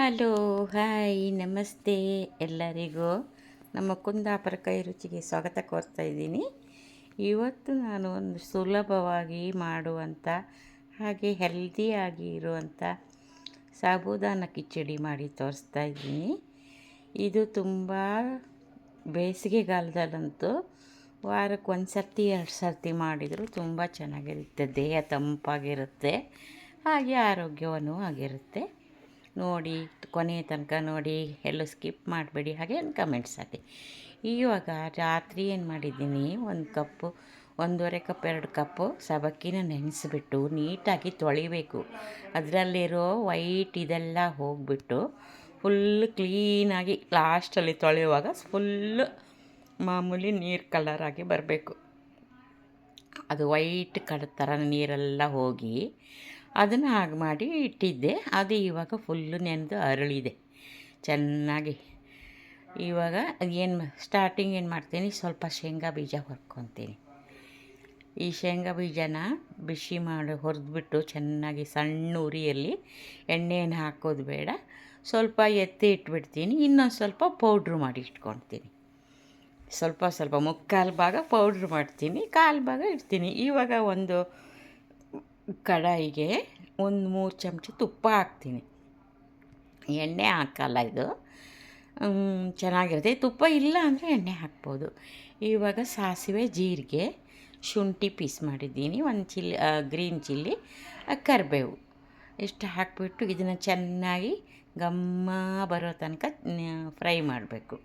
Hello, hi, ನಮಸ್ತೆ ಎಲ್ಲರಿಗೂ. ನಮ್ಮ ಕುಂದಾಪುರ ಕೈ ರುಚಿಗೆ ಸ್ವಾಗತ ಕೋರ್ತಾ ಇದ್ದೀನಿ. ಇವತ್ತು ನಾನು ಒಂದು ಸುಲಭವಾಗಿ ಮಾಡುವಂಥ, ಹಾಗೆ ಹೆಲ್ದಿಯಾಗಿ ಇರುವಂಥ ಸಾಬೂದಾನ ಕಿಚಡಿ ಮಾಡಿ ತೋರಿಸ್ತಾ ಇದ್ದೀನಿ. ಇದು ತುಂಬ ಬೇಸಿಗೆಗಾಲದಲ್ಲಂತೂ ವಾರಕ್ಕೆ ಒಂದು ಸರ್ತಿ, ಎರಡು ಸರ್ತಿ ಮಾಡಿದರೂ ತುಂಬ ಚೆನ್ನಾಗಿರುತ್ತೆ. ದೇಹ ತಂಪಾಗಿರುತ್ತೆ, ಹಾಗೆ ಆರೋಗ್ಯವನ್ನು ಆಗಿರುತ್ತೆ. ನೋಡಿ, ಕೊನೆಯ ತನಕ ನೋಡಿ, ಎಲ್ಲೂ ಸ್ಕಿಪ್ ಮಾಡಬೇಡಿ ಹಾಗೆ ಕಮೆಂಟ್ಸ್ ಹಾಕಿ. ಇವಾಗ ರಾತ್ರಿ ಏನು ಮಾಡಿದ್ದೀನಿ, ಒಂದು ಕಪ್ಪು, ಒಂದೂವರೆ ಕಪ್, ಎರಡು ಕಪ್ಪು ಸಬಕ್ಕಿನ ನೆನೆಸಿಬಿಟ್ಟು ನೀಟಾಗಿ ತೊಳಿಬೇಕು. ಅದರಲ್ಲಿರೋ ವೈಟ್ ಇದೆಲ್ಲ ಹೋಗಿಬಿಟ್ಟು ಫುಲ್ ಕ್ಲೀನಾಗಿ ಲಾಸ್ಟಲ್ಲಿ ತೊಳೆಯುವಾಗ ಫುಲ್ಲು ಮಾಮೂಲಿ ನೀರು ಕಲರಾಗಿ ಬರಬೇಕು. ಅದು ವೈಟ್ ಕಡ ಥರ ನೀರೆಲ್ಲ ಹೋಗಿ ಅದನ್ನು ಹಾಗೆ ಮಾಡಿ ಇಟ್ಟಿದ್ದೆ. ಅದು ಇವಾಗ ಫುಲ್ಲು ನೆನೆದು ಅರಳಿದೆ. ಚೆನ್ನಾಗಿ. ಇವಾಗ ಏನು ಸ್ಟಾರ್ಟಿಂಗ್ ಏನು ಮಾಡ್ತೀನಿ? ಸ್ವಲ್ಪ ಶೇಂಗಾ ಬೀಜ ಹೊರ್ಕೊತೀನಿ. ಈ ಶೇಂಗಾ ಬೀಜನ ಬಿಸಿ ಮಾಡಿ, ಹುರಿದ್ಬಿಟ್ಟು ಚೆನ್ನಾಗಿ ಸಣ್ಣ ಉರಿಯಲ್ಲಿ ಎಣ್ಣೆಯನ್ನು ಹಾಕೋದು ಬೇಡ. ಸ್ವಲ್ಪ ಎತ್ತಿ ಇಟ್ಬಿಡ್ತೀನಿ. ಇನ್ನೊಂದು ಸ್ವಲ್ಪ ಪೌಡ್ರ್ ಮಾಡಿ ಇಟ್ಕೊಳ್ತೀನಿ ಸ್ವಲ್ಪ ಸ್ವಲ್ಪ ಮುಕ್ಕಾಲು ಭಾಗ ಪೌಡ್ರ್ ಮಾಡ್ತೀನಿ. ಕಾಲು ಭಾಗ ಇಡ್ತೀನಿ. ಇವಾಗ ಒಂದು ಕಡಾಯಿಗೆ ಒಂದು ಮೂರು ಚಮಚ ತುಪ್ಪ ಹಾಕ್ತೀನಿ. ಎಣ್ಣೆ ಹಾಕಲ್ಲ ಇದು. ಚೆನ್ನಾಗಿರುತ್ತೆ. ತುಪ್ಪ ಇಲ್ಲ ಅಂದರೆ ಎಣ್ಣೆ ಹಾಕ್ಬೋದು. ಇವಾಗ ಸಾಸಿವೆ, ಜೀರಿಗೆ, ಶುಂಠಿ ಪೀಸ್ ಮಾಡಿದ್ದೀನಿ. ಒಂದು ಚಿಲ್ಲಿ ಗ್ರೀನ್ ಚಿಲ್ಲಿ ಕರಿಬೇವು. ಇಷ್ಟು ಹಾಕಿಬಿಟ್ಟು ಇದನ್ನು ಚೆನ್ನಾಗಿ ಗಮ್ಮ ಬರೋ ತನಕ ಫ್ರೈ ಮಾಡಬೇಕು.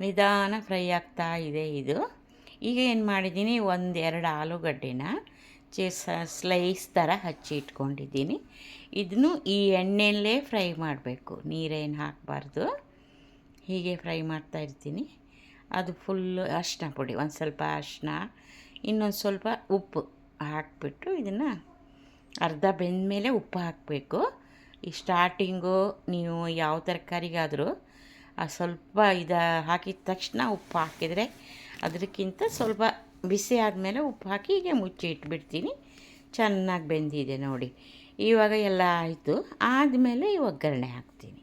ನಿಧಾನ ಫ್ರೈ ಆಗ್ತಾ ಇದೆ ಇದು. ಈಗ ಏನು ಮಾಡಿದ್ದೀನಿ ಒಂದು ಎರಡು ಆಲೂಗಡ್ಡೆನ ಚೆ ಸ್ಲೈಸ್ ಥರ ಹಚ್ಚಿ ಇಟ್ಕೊಂಡಿದ್ದೀನಿ. ಇದನ್ನು ಈ ಎಣ್ಣೆಯಲ್ಲೇ ಫ್ರೈ ಮಾಡಬೇಕು. ನೀರೇನು ಹಾಕಬಾರ್ದು. ಹೀಗೆ ಫ್ರೈ ಮಾಡ್ತಾ ಇರ್ತೀನಿ. ಅದು ಫುಲ್ಲು ಅರಿಶಿನ ಪುಡಿ, ಒಂದು ಸ್ವಲ್ಪ ಅರಿಶಿನ ಇನ್ನೊಂದು ಸ್ವಲ್ಪ ಉಪ್ಪು ಹಾಕಿಬಿಟ್ಟು ಇದನ್ನು ಅರ್ಧ ಬೆಂದ ಮೇಲೆ ಉಪ್ಪು ಹಾಕಬೇಕು. ಈ ಸ್ಟಾರ್ಟಿಂಗು ನೀವು ಯಾವ ತರಕಾರಿಗಾದರೂ ಆ ಸ್ವಲ್ಪ ಇದು ಹಾಕಿದ ತಕ್ಷಣ ಉಪ್ಪು ಹಾಕಿದರೆ ಅದಕ್ಕಿಂತ ಸ್ವಲ್ಪ ಬಿಸಿ ಆದಮೇಲೆ ಉಪ್ಪು ಹಾಕಿ ಹೀಗೆ ಮುಚ್ಚಿ ಇಟ್ಬಿಡ್ತೀನಿ. ಚೆನ್ನಾಗಿ ಬೆಂದಿದೆ ನೋಡಿ. ಇವಾಗ ಎಲ್ಲ ಆಯಿತು. ಆದಮೇಲೆ ಈ ಒಗ್ಗರಣೆ ಹಾಕ್ತೀನಿ.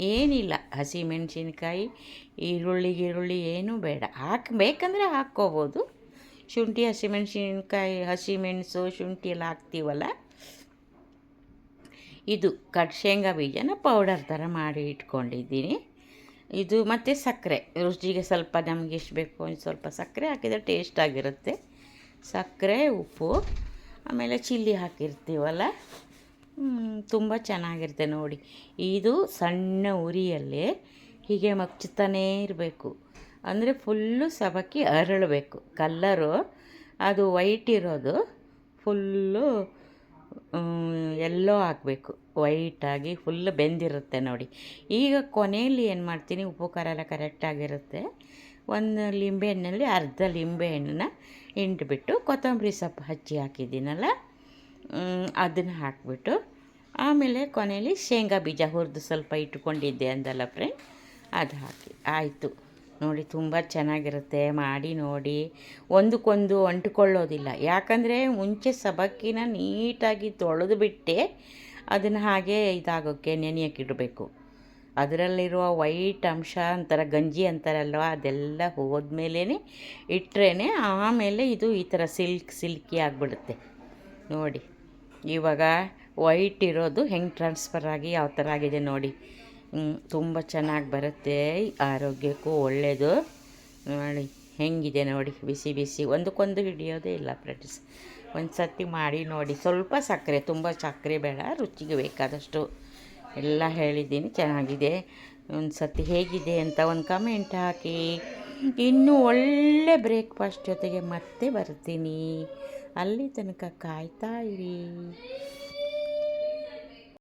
ಏನಿಲ್ಲ ಹಸಿ ಮೆಣಸಿನ್ಕಾಯಿ ಈರುಳ್ಳಿ ಈರುಳ್ಳಿ ಏನೂ ಬೇಡ. ಹಾಕಬೇಕಂದ್ರೆ ಹಾಕ್ಕೋಬೋದು. ಶುಂಠಿ, ಹಸಿಮೆಣ್ಸಿನ್ಕಾಯಿ, ಹಸಿಮೆಣಸು, ಶುಂಠಿ ಎಲ್ಲ ಹಾಕ್ತೀವಲ್ಲ? ಇದು ಕಟ್ ಶೇಂಗಾ ಬೀಜನ ಪೌಡರ್ ಥರ ಮಾಡಿ ಇಟ್ಕೊಂಡಿದ್ದೀನಿ. ಇದು ಮತ್ತು ಸಕ್ಕರೆ. ರುಚಿಗೆ ಸ್ವಲ್ಪ ನಮಗೆ ಎಷ್ಟು ಬೇಕು ಒಂದು ಸ್ವಲ್ಪ ಸಕ್ಕರೆ ಹಾಕಿದರೆ ಟೇಸ್ಟಾಗಿರುತ್ತೆ ಸಕ್ಕರೆ, ಉಪ್ಪು, ಆಮೇಲೆ ಚಿಲ್ಲಿ ಹಾಕಿರ್ತೀವಲ್ಲ? ತುಂಬ ಚೆನ್ನಾಗಿರುತ್ತೆ ನೋಡಿ. ಇದು ಸಣ್ಣ ಉರಿಯಲ್ಲಿ ಹೀಗೆ ಮಗ್ಚುತ್ತಾನೇ ಇರಬೇಕು. ಅಂದರೆ ಫುಲ್ಲು ಸಬಕ್ಕಿ ಅರಳಬೇಕು. ಕಲ್ಲರು ಅದು ವೈಟ್ ಇರೋದು, ಫುಲ್ಲು ಎಲ್ಲೋ ಹಾಕಬೇಕು. ವೈಟಾಗಿ ಫುಲ್ ಬೆಂದಿರುತ್ತೆ ನೋಡಿ. ಈಗ ಕೊನೆಯಲ್ಲಿ ಏನು ಮಾಡ್ತೀನಿ ಉಪ್ಪು ಖಾರ ಎಲ್ಲ ಕರೆಕ್ಟಾಗಿರುತ್ತೆ ಒಂದು ಲಿಂಬೆಹಣ್ಣಲ್ಲಿ ಅರ್ಧ ಲಿಂಬೆಹಣ್ಣನ್ನ ಹಿಂಡ್ಬಿಟ್ಟು ಕೊತ್ತಂಬರಿ ಸೊಪ್ಪು ಹಚ್ಚಿ ಹಾಕಿದ್ದೀನಲ್ಲ ಅದನ್ನು ಹಾಕಿಬಿಟ್ಟು ಆಮೇಲೆ ಕೊನೆಯಲ್ಲಿ ಶೇಂಗಾ ಬೀಜ ಹುರಿದು ಸ್ವಲ್ಪ ಇಟ್ಕೊಂಡಿದ್ದೆ ಅಂದಲ್ಲ ಫ್ರೆಂಡ್ ಅದು ಹಾಕಿ, ಆಯಿತು. ನೋಡಿ, ತುಂಬ ಚೆನ್ನಾಗಿರುತ್ತೆ. ಮಾಡಿ, ನೋಡಿ. ಒಂದಕ್ಕೊಂದು ಅಂಟ್ಕೊಳ್ಳೋದಿಲ್ಲ. ಯಾಕಂದರೆ ಮುಂಚೆ ಸಬಕ್ಕಿನ ನೀಟಾಗಿ ತೊಳೆದು ಬಿಟ್ಟೆ, ಅದನ್ನು ಹಾಗೆ ಇದಾಗೋಕ್ಕೆ ನೆನೆಯೋಕ್ಕಿಡಬೇಕು ಅದರಲ್ಲಿರುವ ವೈಟ್ ಅಂಶ ಅಂತಾರ, ಗಂಜಿ ಅಂತಾರಲ್ವ ಅದೆಲ್ಲ ಹೋದ್ಮೇಲೇ ಇಟ್ಟರೇ ಆಮೇಲೆ ಇದು ಈ ಥರ ಸಿಲ್ಕ್, ಸಿಲ್ಕಿ ಆಗಿಬಿಡುತ್ತೆ. ನೋಡಿ, ಇವಾಗ ವೈಟ್ ಇರೋದು ಹೆಂಗೆ ಟ್ರಾನ್ಸ್ಫರ್ ಆಗಿ ಯಾವ ಥರ ಆಗಿದೆ ನೋಡಿ. ತುಂಬ ಚೆನ್ನಾಗಿ ಬರುತ್ತೆ. ಆರೋಗ್ಯಕ್ಕೂ ಒಳ್ಳೆಯದು ನೋಡಿ, ಹೆಂಗಿದೆ ನೋಡಿ, ಬಿಸಿ ಬಿಸಿ. ಒಂದಕ್ಕೊಂದು ಹಿಡಿಯೋದೇ ಇಲ್ಲ ಫ್ರೆಂಡ್ಸ್. ಒಂದು ಸರ್ತಿ ಮಾಡಿ ನೋಡಿ, ಸ್ವಲ್ಪ ಸಕ್ಕರೆ, ತುಂಬ ಸಕ್ಕರೆ ಬೇಡ, ರುಚಿಗೆ ಬೇಕಾದಷ್ಟು. ಎಲ್ಲ ಹೇಳಿದ್ದೀನಿ, ಚೆನ್ನಾಗಿದೆ. ಒಂದು ಸರ್ತಿ ಹೇಗಿದೆ ಅಂತ ಒಂದು ಕಮೆಂಟ್ ಹಾಕಿ. ಇನ್ನೂ ಒಳ್ಳೆ ಬ್ರೇಕ್ಫಾಸ್ಟ್ ಜೊತೆಗೆ ಮತ್ತೆ ಬರ್ತೀನಿ. ಅಲ್ಲಿ ತನಕ ಕಾಯ್ತಾ ಇರಿ.